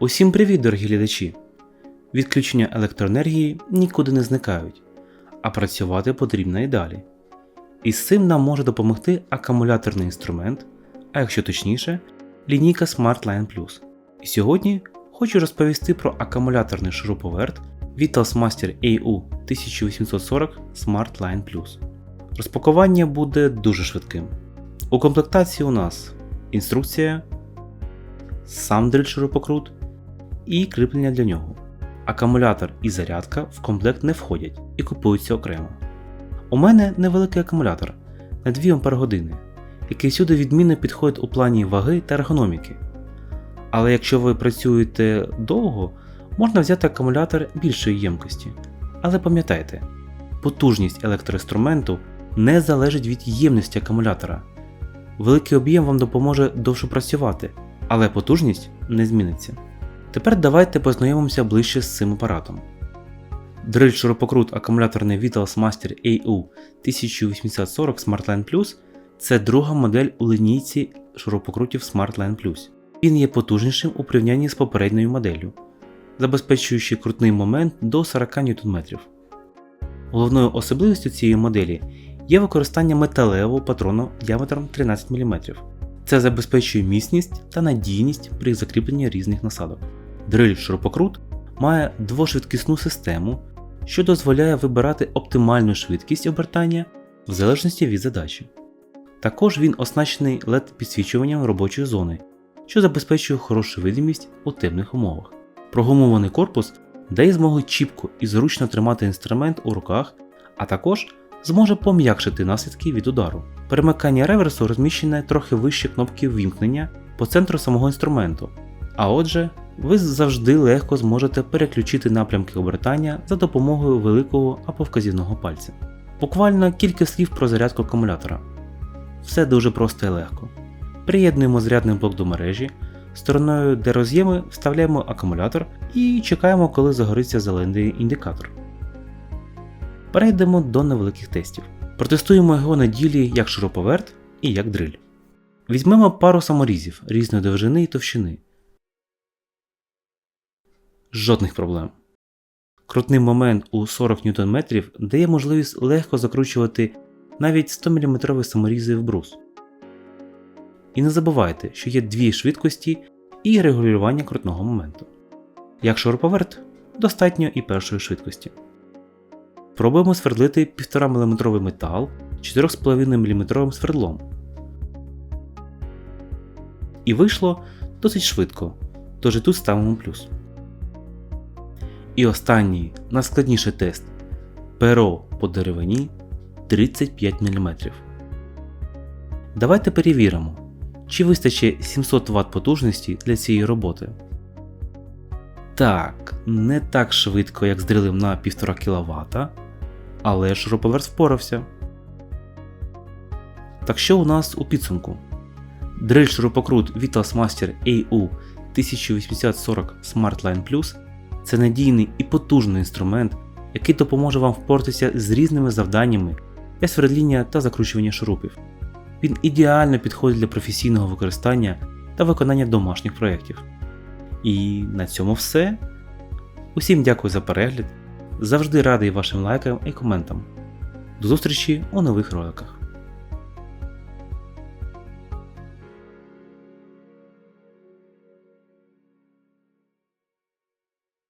Усім привіт, дорогі глядачі! Відключення електроенергії нікуди не зникають, а працювати потрібно і далі. І з цим нам може допомогти акумуляторний інструмент, а якщо точніше, лінійка SmartLine Plus. І сьогодні хочу розповісти про акумуляторний шуруповерт Vitals Master AU 1840 SmartLine Plus. Розпакування буде дуже швидким. У комплектації у нас інструкція, сам дриль шурупокрут і кріплення для нього. Акумулятор і зарядка в комплект не входять і купуються окремо. У мене невеликий акумулятор на 2 Ах, який сюди відмінно підходить у плані ваги та ергономіки. Але якщо ви працюєте довго, можна взяти акумулятор більшої ємкості. Але пам'ятайте, потужність електроінструменту не залежить від ємності акумулятора. Великий об'єм вам допоможе довше працювати, але потужність не зміниться. Тепер давайте познайомимося ближче з цим апаратом. Дриль шурупокрут акумуляторний Vitals Master AU 1840 SmartLine Plus це друга модель у лінійці шурупокрутів SmartLine Plus. Він є потужнішим у порівнянні з попередньою моделлю, забезпечуючи крутний момент до 40 Нм. Головною особливістю цієї моделі є використання металевого патрону діаметром 13 мм. Це забезпечує міцність та надійність при закріпленні різних насадок. Дриль шурупокрут має двошвидкісну систему, що дозволяє вибирати оптимальну швидкість обертання в залежності від задачі. Також він оснащений LED підсвічуванням робочої зони, що забезпечує хорошу видимість у темних умовах. Прогумований корпус дає змогу чіпко і зручно тримати інструмент у руках, а також зможе пом'якшити наслідки від удару. Перемикання реверсу розміщене трохи вище кнопки ввімкнення по центру самого інструменту, а отже, ви завжди легко зможете переключити напрямки обертання за допомогою великого або вказівного пальця. Буквально кілька слів про зарядку акумулятора. Все дуже просто і легко. Приєднуємо зарядний блок до мережі, стороною де роз'єми вставляємо акумулятор і чекаємо, коли загориться зелений індикатор. Перейдемо до невеликих тестів. Протестуємо його на ділі як шуруповерт і як дриль. Візьмемо пару саморізів різної довжини і товщини. Жодних проблем. Крутний момент у 40 Нм дає можливість легко закручувати навіть 100 мм саморізи в брус. І не забувайте, що є дві швидкості і регулювання крутного моменту. Як шуруповерт, достатньо і першої швидкості. Пробуємо свердлити 1,5 мм метал 4,5 мм свердлом. І вийшло досить швидко, тож і тут ставимо плюс. І останній найскладніший тест перо по деревині 35 мм. Давайте перевіримо, чи вистачить 700 Вт потужності для цієї роботи. Так, не так швидко, як з дрилем на 1,5 кВт, але шуруповерт впорався. Так що у нас у підсумку? Дриль шурупокрут Vitals Master AU 1840 SmartLine Plus це надійний і потужний інструмент, який допоможе вам впоратися з різними завданнями для свердління та закручування шурупів. Він ідеально підходить для професійного використання та виконання домашніх проєктів. І на цьому все. Усім дякую за перегляд. Завжди радий вашим лайкам і коментам. До зустрічі у нових роликах.